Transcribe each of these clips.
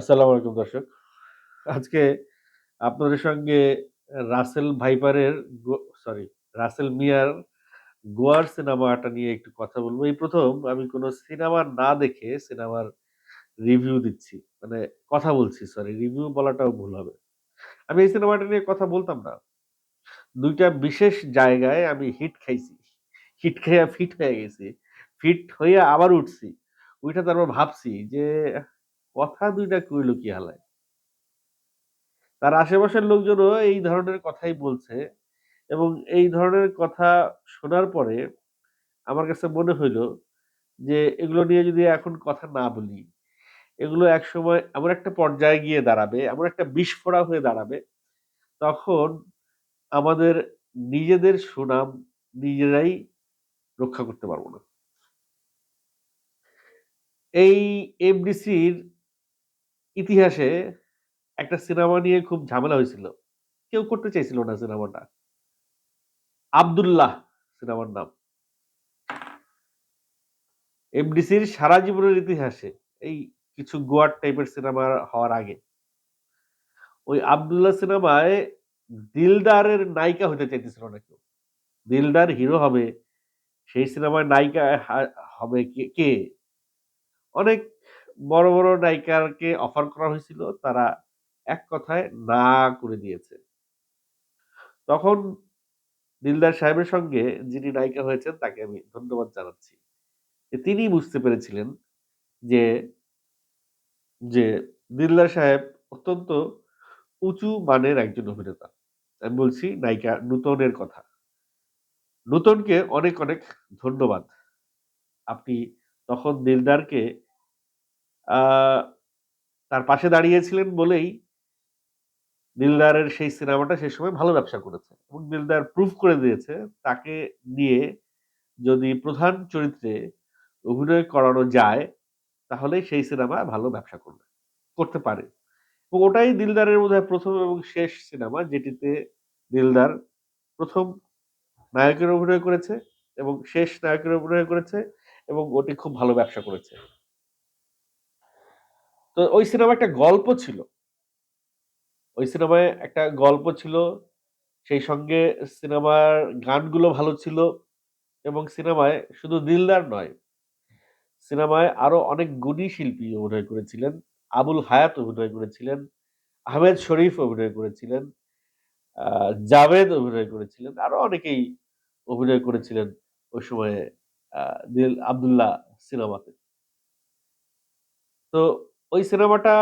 আসসালামু আলাইকুম দর্শক। আজকে আপনাদের সঙ্গে রাসেল ভাইপারের সরি রাসেল মিয়ার 'গোয়ার' সিনেমাটা নিয়ে একটু কথা বলব এই প্রথম আমি কোনো সিনেমা না দেখে সিনেমার রিভিউ দিচ্ছি। মানে কথা বলছি সরি রিভিউ বলাটাও ভুল হবে। আমি এই সিনেমাটা নিয়ে কথা বলতাম না। দুইটা বিশেষ জায়গায় আমি হিট খাইছি। হিট খাইয়া ফিট হয়ে গেছি। ফিট হইয়া আবার উঠছি। ওইটা তারপর ভাবছি যে কথা ২ টা কইল কি হালায়? তার আশেপাশের লোকজনও এই ধরনের কথাই বলছে এবং এই ধরনের কথা শোনার পরে আমার কাছে মনে হইল যে এগুলো নিয়ে যদি এখন কথা না বলি, এগুলো একসময় এমন একটা পর্যায়ে গিয়ে দাঁড়াবে, এমন একটা বিস্ফোরা হয়ে দাঁড়াবে, তখন আমাদের নিজেদের সুনাম নিজেরাই রক্ষা করতে পারব না। এই এফডিসির ইতিহাসে একটা সিনেমা নিয়ে খুব ঝামেলা হয়েছিল। কেউ করতে চাইছিল না সিনেমাটা। 'আব্দুল্লাহ' সিনেমার নাম। এফডিসির সারা জীবনের ইতিহাসে এই কিছু গোয়ার টাইপের সিনেমা হওয়ার আগে। ওই আবদুল্লাহ সিনেমায় দিলদারের নায়িকা হতে চাইতেছিল না কেউ। দিলদার হিরো হবে, সেই সিনেমার নায়িকা হবে কে? অনেক বড়, বড় নায়িকাকে অফার করা হয়েছিল। তারা এক কথায় না করে দিয়েছে। তখন দিলদার সাহেবের সঙ্গে যিনি নায়িকা হয়েছেন তাকে আমি ধন্যবাদ জানাচ্ছি। তিনি বুঝতে পেরেছিলেন যে, যে দিলদার সাহেব অত্যন্ত উঁচু মানের একজন অভিনেতা। আমি বলছি নায়িকা নূতনের কথা। নূতনকে অনেক, অনেক ধন্যবাদ। আপনি তখন দিলদারকে তার পাশে দাঁড়িয়েছিলেন বলেই দিলদারের সেই সিনেমাটা সেই সময় ভালো ব্যবসা করেছে এবং দিলদার প্রুভ করে দিয়েছে তাকে নিয়ে যদি প্রধান চরিত্রে অভিনয় করানো যায়, তাহলে সেই সিনেমা ভালো ব্যবসা করবে। করতে পারে। এবং ওটাই দিলদারের বোধহয় প্রথম এবং শেষ সিনেমা যেটিতে দিলদার প্রথম নায়কের অভিনয় করেছে এবং শেষ নায়কের অভিনয় করেছে এবং ওটি খুব ভালো ব্যবসা করেছে। তো ওই সিনেমায় একটা গল্প ছিল। ওই সিনেমায় একটা গল্প ছিল। সেই সঙ্গে সিনেমার গানগুলো ভালো ছিল এবং সিনেমায় শুধু দিলদার নয়, সিনেমায় আরও অনেক গুণী শিল্পী অভিনয় করেছিলেন। আবুল হায়াত অভিনয় করেছিলেন, আহমেদ শরীফ অভিনয় করেছিলেন, জাভেদ অভিনয় করেছিলেন। আরও অনেকেই অভিনয় করেছিলেন ওই সময়ে দিল 'আব্দুল্লাহ' সিনেমাতে। তো ওই সিনেমাটা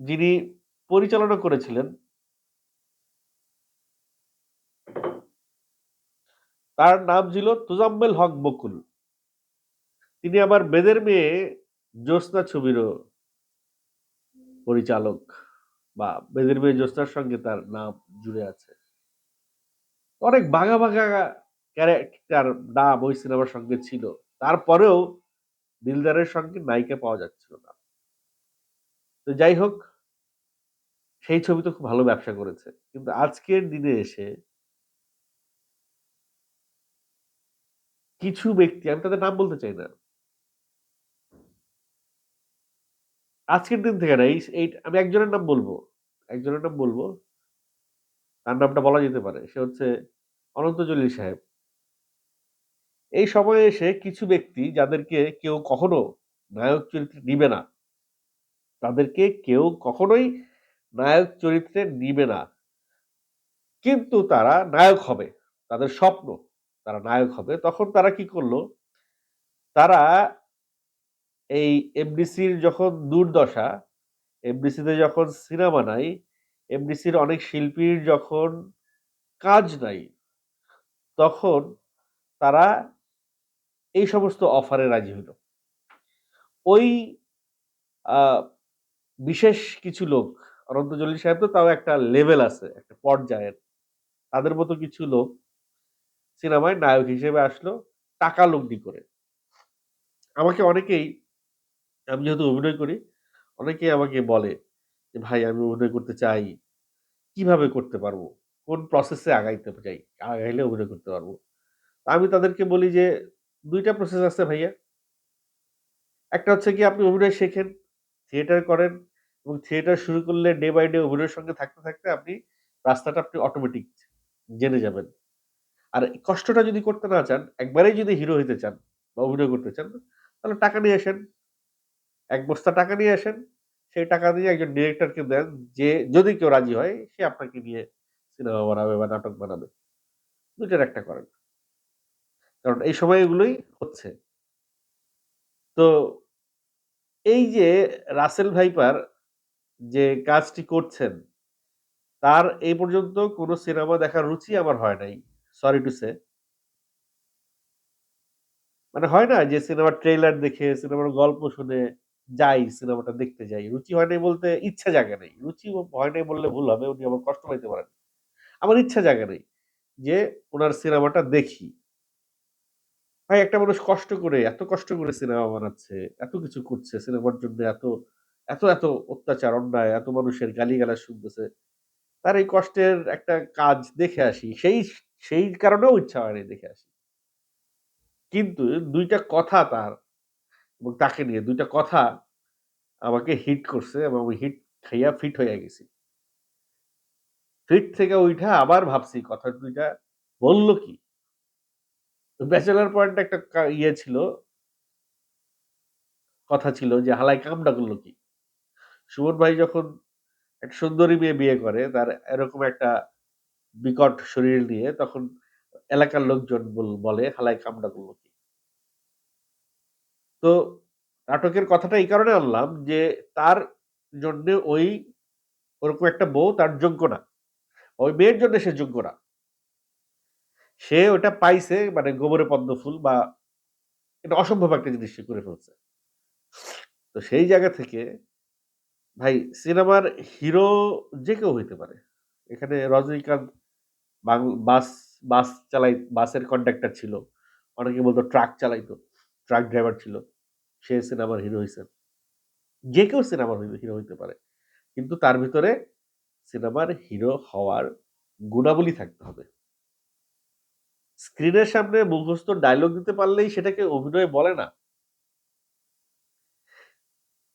যিনি পরিচালনা করেছিলেন তার নাম ছিল তোজাম্মেল হক বকুল। তিনি আবার 'বেদের মেয়ে' জ্যোৎস্না ছবিরও পরিচালক বা 'বেদের মেয়ে' জ্যোৎস্নার সঙ্গে তার নাম জুড়ে আছে। অনেক বাঘা, বাঘা ক্যারেক্টার নাম ওই সিনেমার সঙ্গে ছিল। তারপরেও দিলদারের সঙ্গে নায়িকা পাওয়া যাচ্ছিল না। তো যাই হোক সেই ছবি তো খুব ভালো ব্যবসা করেছে। কিন্তু আজকের দিনে এসে কিছু ব্যক্তি, আমি তাদের নাম বলতে চাই না। আজকের দিন থেকে না, এই আমি একজনের নাম বলব একজনের নাম বলব তার নামটা বলা যেতে পারে। সে হচ্ছে অনন্ত জলিল সাহেব। এই সময়ে এসে কিছু ব্যক্তি যাদেরকে কেউ কখনো নায়ক চরিত্রে নিবে না। তাদেরকে কেউ কখনোই নায়ক চরিত্রে নিবে না। কিন্তু তারা নায়ক হবে। তাদের স্বপ্ন তারা নায়ক হবে। তখন তারা কি করল তারা এই এমডিসির যখন দুর্দশা, এফডিসিতে যখন সিনেমা নাই, এমডিসির অনেক শিল্পীর যখন কাজ নাই, তখন তারা এই সমস্ত অফারে রাজি হইল। ওই বিশেষ কিছু লোক, অনন্ত সাহেব তো তাও একটা লেভেল আছে, একটা পর্যায়ের। তাদের মতো কিছু লোক সিনেমায় নায়ক হিসেবে আসলো টাকা লগ্নি করে। আমাকে অনেকেই আমি যেহেতু অভিনয় করি, অনেকেই আমাকে বলে যে, "ভাই আমি অভিনয় করতে চাই। কীভাবে করতে পারব? কোন প্রসেসে আগাইতে চাই? আগাইলে অভিনয় করতে পারব?" আমি তাদেরকে বলি যে, "২ টা প্রসেস আছে ভাইয়া।" একটা হচ্ছে কি আপনি অভিনয় শেখেন, থিয়েটার করেন এবং থিয়েটার শুরু করলে ডে বাই ডে অভিনয়ের সঙ্গে থাকতে, থাকতে আপনি রাস্তাটা আপনি অটোমেটিক জেনে যাবেন। আর কষ্টটা যদি করতে না চান, একবারেই যদি হিরো হইতে চান বা অভিনয় করতে চান, তাহলে টাকা নিয়ে আসেন। এক বস্তা টাকা নিয়ে আসেন। সেই টাকা দিয়ে একজন ডিরেক্টরকে দেন যে যদি কেউ রাজি হয় সে আপনাকে নিয়ে সিনেমা বানাবে বা নাটক বানাবে। দুটার একটা করেন। কারণ এই সময় এগুলোই হচ্ছে। তো এই যে রাসেল ভাইপার যে কাজটি করছেন, তার এই পর্যন্ত কোনো সিনেমা দেখার রুচি আমার হয় নাই। Sorry to say. মানে হয় না যে সিনেমার ট্রেইলার দেখে, সিনেমার গল্প শুনে যাই, সিনেমাটা দেখতে যাই। রুচি হয় নাই বলতে ইচ্ছা জাগে নাই। রুচি হয় নাই বললে ভুল হবে। উনি আবার কষ্ট পাইতে পারেন। আমার ইচ্ছা জাগে নাই যে ওনার সিনেমাটা দেখি। ভাই একটা মানুষ কষ্ট করে, এত কষ্ট করে সিনেমা বানাচ্ছে, এত কিছু করছে সিনেমার জন্য এত, এত, এত অত্যাচার, অন্যায়, এত মানুষের গালিগালাজ শুনতেছে। তার এই কষ্টের একটা কাজ দেখে আসি। সেই সেই কারণেও ইচ্ছা হয় নাই দেখে আসি। কিন্তু দুইটা কথা তার এবং তাকে নিয়ে দুইটা কথা আমাকে হিট করছে এবং আমি হিট খাইয়া ফিট হয়ে গেছি। ফিট থেকে ওইটা আবার ভাবছি কথা ২ টা বলল কি? ব্যাচেলর পয়েন্ট একটা ইয়ে ছিল কথা ছিল যে, হালাই কামটা করল কি? সুমন ভাই যখন এক সুন্দরী মেয়ে বিয়ে করে, তার এরকম একটা বিকট শরীর নিয়ে, তখন এলাকার লোকজন বল, হালাই কামটা করল কি? তো নাটকের কথাটা এই কারণে আনলাম যে, তার জন্যে ওই ওরকম একটা বউ তার যোগ্য না। ওই মেয়ের জন্য সে যোগ্য না। সে ওটা পাইছে মানে গোবরে পদ্ম ফুল বা এটা অসম্ভব একটা জিনিস সে করে ফেলছে। তো সেই জায়গা থেকে ভাই সিনেমার হিরো যে কেউ হইতে পারে। এখানে রজনীকান্ত বাস বাস চালাই, বাসের কন্ডাক্টর ছিল। অনেকে বলতো ট্রাক চালাইতো। ট্রাক ড্রাইভার ছিল। সে সিনেমার হিরো হইছে। যে কেউ সিনেমার হিরো হইতে পারে। কিন্তু তার ভিতরে সিনেমার হিরো হওয়ার গুণাবলী থাকতে হবে। স্ক্রিনের সামনে মুখস্থ ডায়লগ দিতে পারলেই সেটাকে অভিনয় বলে না।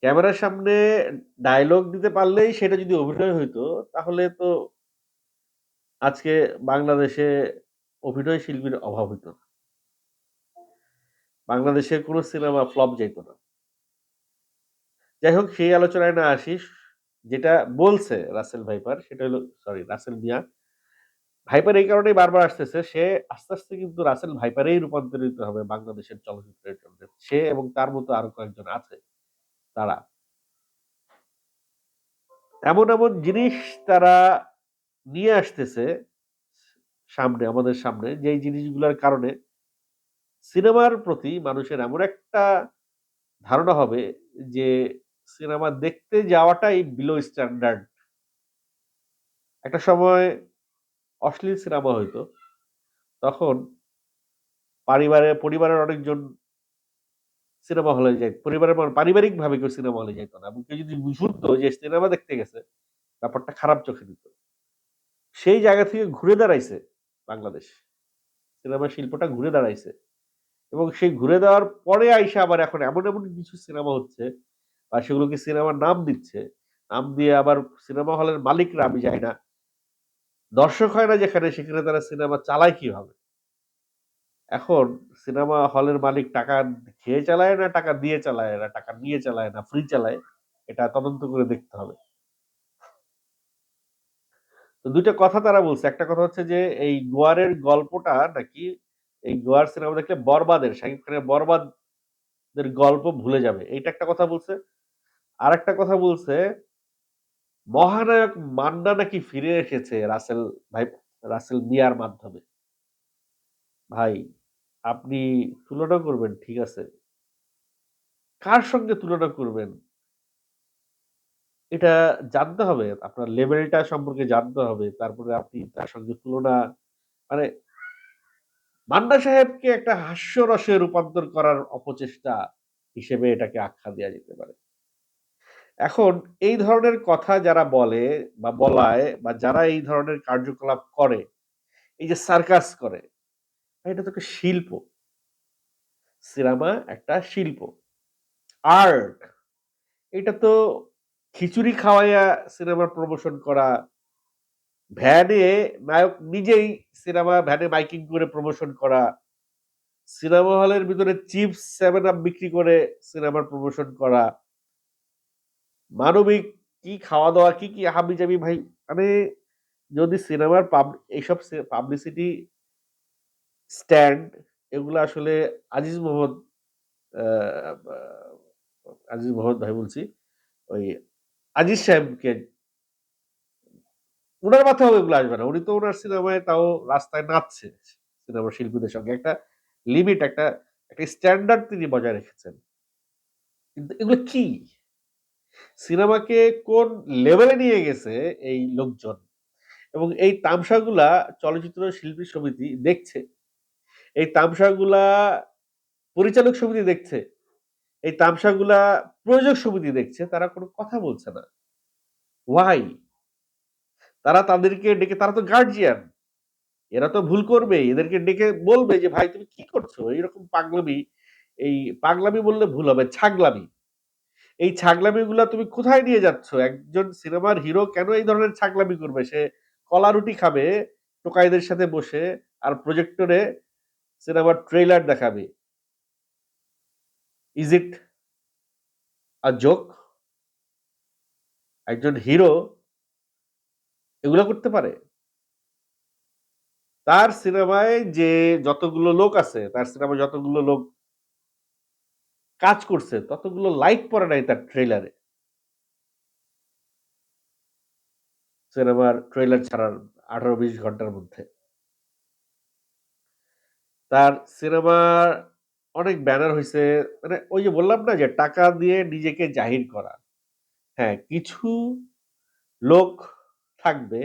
ক্যামেরার সামনে ডায়লগ দিতে পারলেই সেটা যদি অভিনয় হইতো, তাহলে তো আজকে বাংলাদেশে অভিনয় শিল্পীর অভাব হইতো না। বাংলাদেশে কোন সিনেমা ফ্লপ যাইত না। যাই হোক সেই আলোচনায় না আসিস, যেটা বলছে রাসেল ভাইপার, সেটা হলো সরি রাসেল মিয়া। ভাইপার এই কারণেই বারবার আসতেছে সে আস্তে, আস্তে কিন্তু রাসেল ভাইপারেই রূপান্তরিত হবে বাংলাদেশের চলচ্চিত্রের জন্য। সে এবং তার মতো আরও কয়েকজন আছে তারা। এমন, এমন জিনিস তারা নিয়ে আসতেছে সামনে আমাদের সামনে যেই জিনিসগুলোর কারণে সিনেমার প্রতি মানুষের এমন একটা ধারণা হবে যে সিনেমা দেখতে যাওয়াটাই বিলো স্ট্যান্ডার্ড। একটা সময় অশ্লীল সিনেমা হইতো। তখন পারিবারে পরিবারের অনেকজন সিনেমা হলে যাইত। পরিবারের পারিবারিকভাবে কেউ সিনেমা হলে যাইত না। এবং কেউ যদি শুনতো যে সিনেমা দেখতে গেছে, ব্যাপারটা খারাপ চোখে দিত। সেই জায়গা থেকে ঘুরে দাঁড়াইছে বাংলাদেশ। সিনেমা শিল্পটা ঘুরে দাঁড়াইছে। এবং সেই ঘুরে দেওয়ার পরে আইসা আবার এখন এমন, এমন কিছু সিনেমা হচ্ছে বা সেগুলোকে সিনেমার নাম দিচ্ছে। নাম দিয়ে আবার সিনেমা হলের মালিকরা আমি যাই না। দর্শক হয় না যেখানে, সেখানে তারা সিনেমা চালায় কীভাবে? এখন সিনেমা হলের মালিক টাকা খেয়ে চালায় না, টাকা দিয়ে চালায় না, টাকা নিয়ে চালায় না ফ্রি চালায়? এটা তদন্ত করে দেখতে হবে। তো ২ টা কথা তারা বলছে। একটা কথা হচ্ছে যে, এই গোয়ারের গল্পটা নাকি, এই গোয়ার সিনেমা দেখলে বরবাদের, শাকিব খানের বরবাদের গল্প ভুলে যাবে। এইটা একটা কথা বলছে। আরেকটা কথা বলছে মহানায়ক মান্না নাকি ফিরে এসেছে রাসেল ভাই রাসেল মিয়ার মাধ্যমে। ভাই, আপনি তুলনা করবেন ঠিক আছে। কার সঙ্গে তুলনা করবেন? এটা জানতে হবে। আপনার লেভেলটা সম্পর্কে জানতে হবে। তারপরে আপনি তার সঙ্গে তুলনা মানে মান্না সাহেবকে একটা হাস্যরসে রূপান্তর করার অপচেষ্টা হিসেবে এটাকে আখ্যা দেওয়া যেতে পারে। এখন এই ধরনের কথা যারা বলে বা বলায় বা যারা এই ধরনের কার্যকলাপ করে, এই যে সার্কাস করে, এটা তো শিল্প। সিনেমা একটা শিল্প। আর্ট এটা তো খিচুড়ি খাওয়াইয়া সিনেমার প্রমোশন করা, ভ্যানে নায়ক নিজেই সিনেমা ভ্যানে মাইকিং করে প্রমোশন করা, সিনেমা হলের ভিতরে চিপস, সেভেন আপ বিক্রি করে সিনেমার প্রমোশন করা। মানবিক কি খাওয়া-দাওয়া, কি, কি হাবিজাবি ভাই মানে যদি সিনেমার পাব এইসব পাবলিসিটি স্ট্যান্ড এগুলো আসলে আজিজ মোহাম্মদ আজিজ মোহাম্মদ ভাই বলছি। ওই আজিজ সাহেবকে ওনার মাথায়ও এগুলো আসবে না। উনি তো ওনার সিনেমায় তাও রাস্তায় নাচছে সিনেমার শিল্পীদের সঙ্গে। একটা লিমিট একটা, একটা স্ট্যান্ডার্ড তিনি বজায় রেখেছেন। কিন্তু এগুলো কি? সিনেমাকে কোন লেভেলে নিয়ে গেছে এই লোকজন এবং এই তামসাগুলা চলচ্চিত্র শিল্পী সমিতি দেখছে। এই তামসাগুলা পরিচালক সমিতি দেখছে। এই তামসাগুলা প্রযোজক সমিতি দেখছে। তারা কোনো কথা বলছে না। ওয়াই? তারা তাদেরকে ডেকে তারা তো গার্জিয়ান এরা তো ভুল করবেই। এদেরকে ডেকে বলবে যে, "ভাই তুমি কি করছ? এইরকম পাগলামি" এই পাগলামি বললে ভুল হবে, ছাগলামি। এই ছাগলামিগুলা তুমি কোথায় নিয়ে যাচ্ছ? একজন সিনেমার হিরো কেন এই ধরনের ছাগলামি করবে? সে কলা রুটি খাবে টোকাইদের সাথে বসে আর প্রজেক্টরে সিনেমার ট্রেইলার দেখাবে। ইস ইট আ জোক? একজন হিরো এগুলা করতে পারে? তার সিনেমায় যে যতগুলো লোক আছে, তার সিনেমায় যতগুলো লোক কাজ করছে, ততগুলো লাইট পড়ে নাই তার ট্রেইলারে। সিনেমার ট্রেইলার ছাড়ার ১৮-২০ ঘণ্টার মধ্যে। তার সিনেমার অনেক ব্যানার হইছে। মানে ওই যে বললাম না যে টাকা দিয়ে নিজেকে জাহির করা। হ্যাঁ, কিছু লোক থাকবে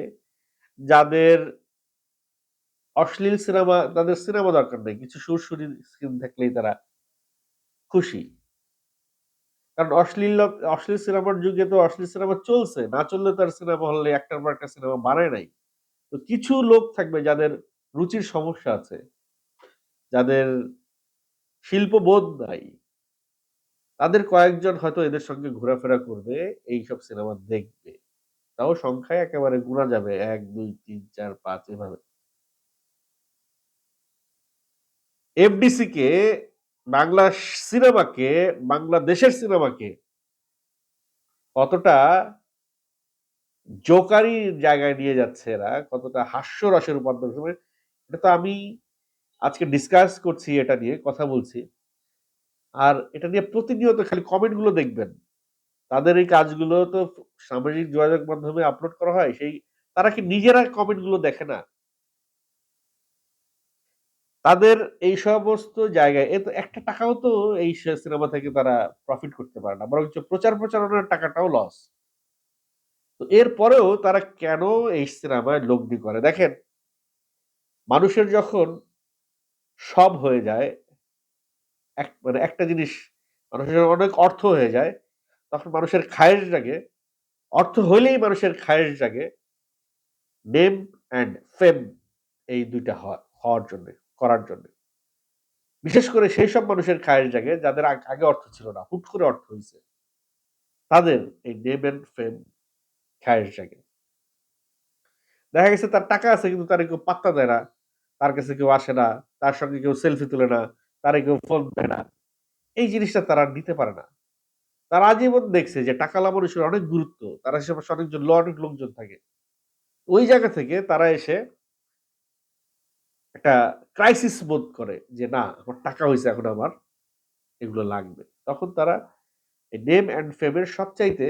যাদের অশ্লীল সিনেমা তাদের সিনেমা দরকার নেই। কিছু সুরসুরি সিন থাকলেই তারা খুশি। কারণ অশ্লীল অশ্লীল সিনেমার যুগে তো অশ্লীল সিনেমা চলছে। না চললে তো আর সিনেমা হলে একটার পর একটা সিনেমা বানায় নাই। তো কিছু লোক থাকবে যাদের রুচির সমস্যা আছে। যাদের শিল্পবোধ নাই। তাদের কয়েকজন হয়তো এদের সঙ্গে ঘোরাফেরা করবে, এইসব সিনেমা দেখবে। তাও সংখ্যায় একেবারে গুণা যাবে ১, ২, ৩, ৪, ৫ এভাবে। এফডিসিকে বাংলা সিনেমাকে, বাংলাদেশের সিনেমাকে কতটা জোকারি জায়গায় নিয়ে যাচ্ছে এরা, কতটা হাস্যরসে রূপান্তর করবে, এটা তো আমি আজকে ডিসকাস করছি এটা নিয়ে, কথা বলছি। আর এটা নিয়ে প্রতিনিয়ত খালি কমেন্টগুলো দেখবেন। তাদের এই কাজগুলো তো সামাজিক যোগাযোগ মাধ্যমে আপলোড করা হয়। সেই তারা কি নিজেরা কমেন্টগুলো দেখে না? তাদের এই সমস্ত জায়গায় এ তো একটা টাকাও তো এই সিনেমা থেকে তারা প্রফিট করতে পারে না। বরঞ্চ প্রচার প্রচারণার টাকাটাও লস। তো এরপরেও তারা কেন এই সিনেমায় লগ্নি করে? দেখেন মানুষের যখন সব হয়ে যায় এক মানে একটা জিনিস মানুষের অনেক অর্থ হয়ে যায়, তখন মানুষের খায়েশ জাগে। অর্থ হইলেই মানুষের খায়েশ জাগে। নেম অ্যান্ড ফেম এই দুইটা হওয়া হওয়ার জন্যে, করার জন্যে। বিশেষ করে সেইসব মানুষের খায়েশ জাগে যাদের আগে অর্থ ছিল না। হুট করে অর্থ হইছে। তাদের এই নেম অ্যান্ড ফেম খায়েশ জাগে। দেখা গেছে তার টাকা আছে কিন্তু তারে কেউ পাত্তা দেয় না। তার কাছে কেউ আসে না। তার সঙ্গে কেউ সেলফি তোলে না। তারে কেউ ফোন দেয় না। এই জিনিসটা তারা নিতে পারে না। তারা আজীবন দেখছে যে টাকাওয়ালা মানুষের অনেক গুরুত্ব। তার আশেপাশে অনেকজন, অনেক লোকজন থাকে। ওই জায়গা থেকে তারা এসে একটা ক্রাইসিস বোধ করে যে, "না, আমার টাকা হয়েছে এখন আমার এগুলো লাগবে।" তখন তারা নেম অ্যান্ড ফেম এর সবচাইতে,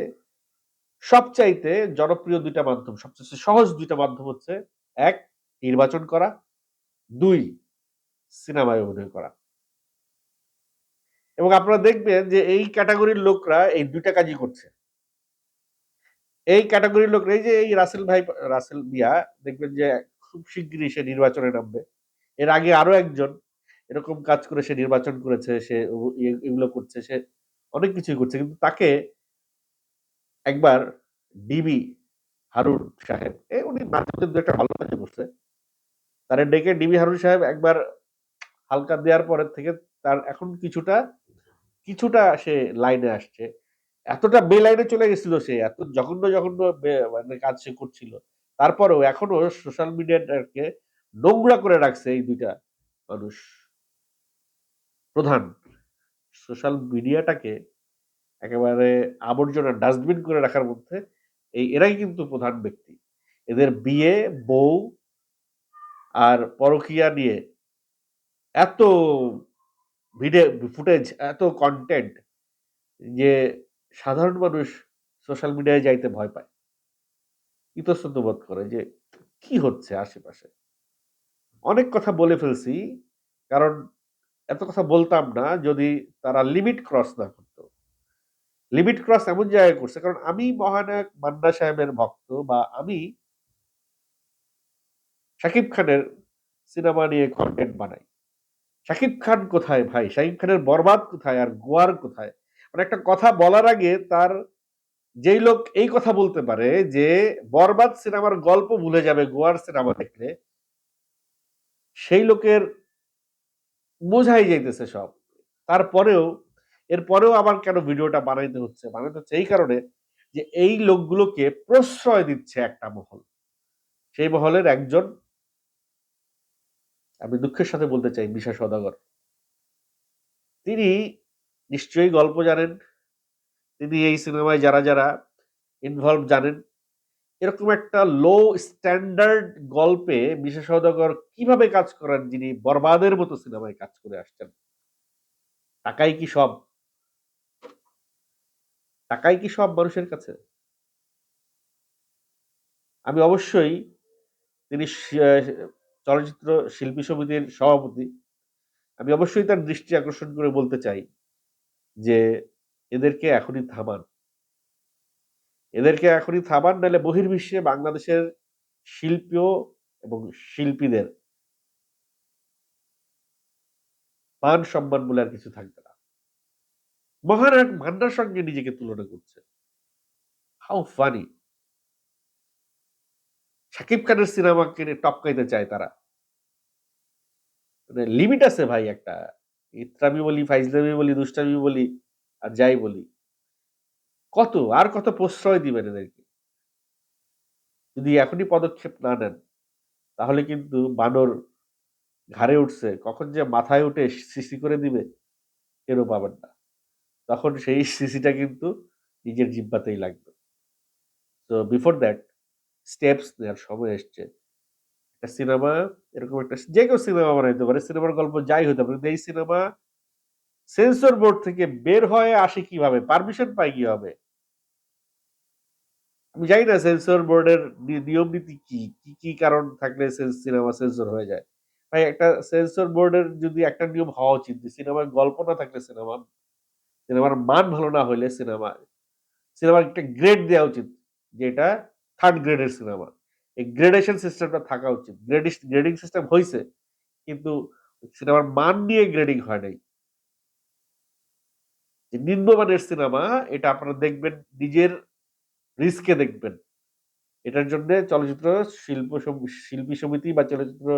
সবচাইতে জনপ্রিয় ২ টা মাধ্যম, সবচেয়ে সহজ দুইটা মাধ্যম হচ্ছে এক নির্বাচন করা, দুই সিনেমায় অভিনয় করা। এবং আপনারা দেখবেন যে এই ক্যাটাগরির লোকরা এই দুইটা কাজই করছে। এই ক্যাটাগরির লোকরা এই যে এই রাসেল ভাই রাসেল মিয়া দেখবেন যে খুব শিগগিরই সে নির্বাচনে নামবে। এর আগে আরও একজন এরকম কাজ করে সে নির্বাচন করেছে, সে এগুলো করছে, সে অনেক কিছুই করছে। কিন্তু তাকে একবার ডিবি হারুন সাহেব, এ উনি মাঝে ২ একটা ভালো করছে। তারে ডেকে ডিবি হারুন সাহেব একবার হালকা দেওয়ার পরের থেকে তার এখন কিছুটা কিছুটা সে লাইনে আসছে। এতটা বে লাইনে চলে গেছিল সে, এত জঘন্য, জঘন্য মানে কাজ সে করছিল। তারপরেও এখনও সোশ্যাল মিডিয়াটাকে নোংরা করে রাখছে এই দুইটা মানুষ। প্রধান। সোশ্যাল মিডিয়াটাকে একেবারে আবর্জনা ডাস্টবিন করে রাখার মধ্যে এই এরাই কিন্তু প্রধান ব্যক্তি। এদের বিয়ে, বউ আর পরকীয়া নিয়ে এত ভিডিও ফুটেজ, এত কন্টেন্ট যে সাধারণ মানুষ সোশ্যাল মিডিয়ায় যাইতে ভয় পায়। ইতস্তত বোধ করে যে কি হচ্ছে আশেপাশে। অনেক কথা বলে ফেলছি। কারণ এত কথা বলতাম না যদি তারা লিমিট ক্রস না করত। লিমিট ক্রস এমন জায়গায় করছে, কারণ আমি মহানায়ক মান্না সাহেবের ভক্ত বা আমি শাকিব খানের সিনেমা নিয়ে কনটেন্ট বানাই। শাকিব খান কোথায় ভাই? শাকিব খানের বরবাদ কোথায়? আর গোয়ার কোথায়? মানে একটা কথা বলার আগে তার যেই লোক এই কথা বলতে পারে যে বরবাদ সিনেমার গল্প ভুলে যাবে গোয়ার সিনেমা দেখলে সেই লোকের বোঝাই যাইতেছে সব। তারপরেও এরপরেও আবার কেন ভিডিওটা বানাইতে হচ্ছে? বানাইতে হচ্ছে এই কারণে যে এই লোকগুলোকে প্রশ্রয় দিচ্ছে একটা মহল। সেই মহলের একজন আমি দুঃখের সাথে বলতে চাই মিশা সদাগর তিনি নিশ্চয়ই গল্প জানেন। তিনি এই সিনেমায় যারা, যারা ইনভলভ জানেন। এরকম একটা লো স্ট্যান্ডার্ড গল্পে মিশা সওদাগর কীভাবে কাজ করেন যিনি বরবাদের মতো সিনেমায় কাজ করে আসছেন। টাকাই কি সব? টাকাই কি সব মানুষের কাছে? আমি অবশ্যই তিনি চলচ্চিত্র শিল্পী সমিতির সভাপতি। আমি অবশ্যই তার দৃষ্টি আকর্ষণ করে বলতে চাই যে এদেরকে এখনই থামান। এদেরকে এখনই থামান নাহলে বহির্বিশ্বে বাংলাদেশের শিল্প এবং শিল্পীদের মান সম্মান বলে আর কিছু থাকবে না। মহানায়ক মান্নার সঙ্গে নিজেকে তুলনা করছে। How funny! শাকিব খানের সিনেমাকে টপকাইতে চায় তারা। মানে লিমিট আছে ভাই একটা। ইত্রামি বলি, ফাইজলামি বলি, দুষ্টামি বলি আর যাই বলি। কত? আর কত প্রশ্রয় দিবেন এদেরকে? যদি এখনই পদক্ষেপ না নেন, তাহলে কিন্তু বানর ঘাড়ে উঠছে। কখন যে মাথায় উঠে সিসি করে দিবে, টেরও পাবেন না। তখন সেই সিসিটা কিন্তু নিজের জিহ্বাতেই লাগবে। তো বিফোর দ্যাট স্টেপস নেওয়ার সময় এসছে। একটা সিনেমা, এরকম একটা যে কেউ সিনেমা বানাইতে পারে। সিনেমার গল্প যাই হতে পারে। এই সিনেমা সেন্সর বোর্ড থেকে বের হয়ে আসে কীভাবে? পারমিশন পায় কীভাবে? আমি জানি না সেন্সর বোর্ডের নিয়ম নীতি কি? কি, কি কারণ থাকলে সিনেমা সেন্সর হয়ে যায়? ভাই একটা সেন্সর বোর্ডের যদি একটা নিয়ম হওয়া উচিত সিনেমার গল্প না থাকলে সিনেমা সিনেমার মান ভালো না হইলে সিনেমা সিনেমার একটা গ্রেড দেওয়া উচিত। যে এটা থার্ড গ্রেডের সিনেমা। এই গ্রেডেশন সিস্টেমটা থাকা উচিত। গ্রেডিস গ্রেডিং সিস্টেম হয়েছে কিন্তু সিনেমার মান নিয়ে গ্রেডিং হয় নাই। নিম্নমানের সিনেমা এটা আপনারা দেখবেন নিজের রিস্কে দেখবেন। এটার জন্যে চলচ্চিত্র শিল্প শিল্পী সমিতি বা চলচ্চিত্র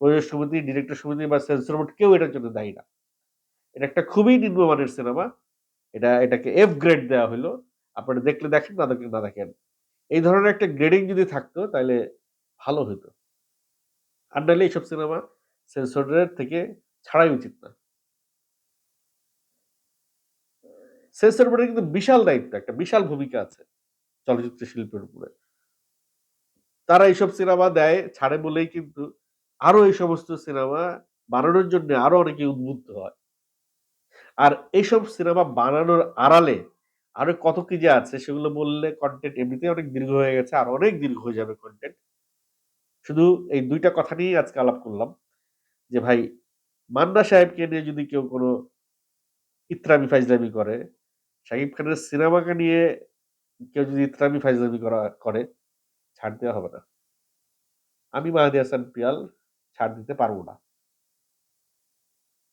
প্রযোজক সমিতি, ডিরেক্টর সমিতি বা সেন্সর বোর্ড কেউ এটার জন্য দায়ী না। এটা একটা খুবই নিম্নমানের সিনেমা। এটা এটাকে এফ গ্রেড দেওয়া হইল। আপনারা দেখলে দেখেন, না দেখলে না দেখেন। এই ধরনের একটা গ্রেডিং যদি থাকতো তাহলে ভালো হইতো। আর নাইলে এইসব সিনেমা সেন্সরের থেকে ছাড়াই উচিত না। সেন্সর বোর্ডের কিন্তু বিশাল দায়িত্ব, একটা বিশাল ভূমিকা আছে চলচ্চিত্র শিল্পের উপরে। তারা এইসব সিনেমা দেয়, ছাড়ে বলেই কিন্তু আরও এই সমস্ত সিনেমা বানানোর জন্য আরও অনেকে উদ্বুদ্ধ হয়। আর এইসব সিনেমা বানানোর আড়ালে আরও কত কি যে আছে সেগুলো বললে কন্টেন্ট এমনিতে অনেক দীর্ঘ হয়ে গেছে। আর অনেক দীর্ঘ হয়ে যাবে কন্টেন্ট শুধু এই দুইটা কথা নিয়েই আজকে আলাপ করলাম। যে ভাই মান্না সাহেবকে নিয়ে যদি কেউ কোনো ইত্রামি ফাইজলামি করে, শাকিব খানের সিনেমাকে নিয়ে কেউ যদি ইত্রামি ফাইজলামি করা করে, ছাড় দেওয়া হবে না। আমি মাহাদি হাসান পিয়াল ছাড় দিতে পারব না।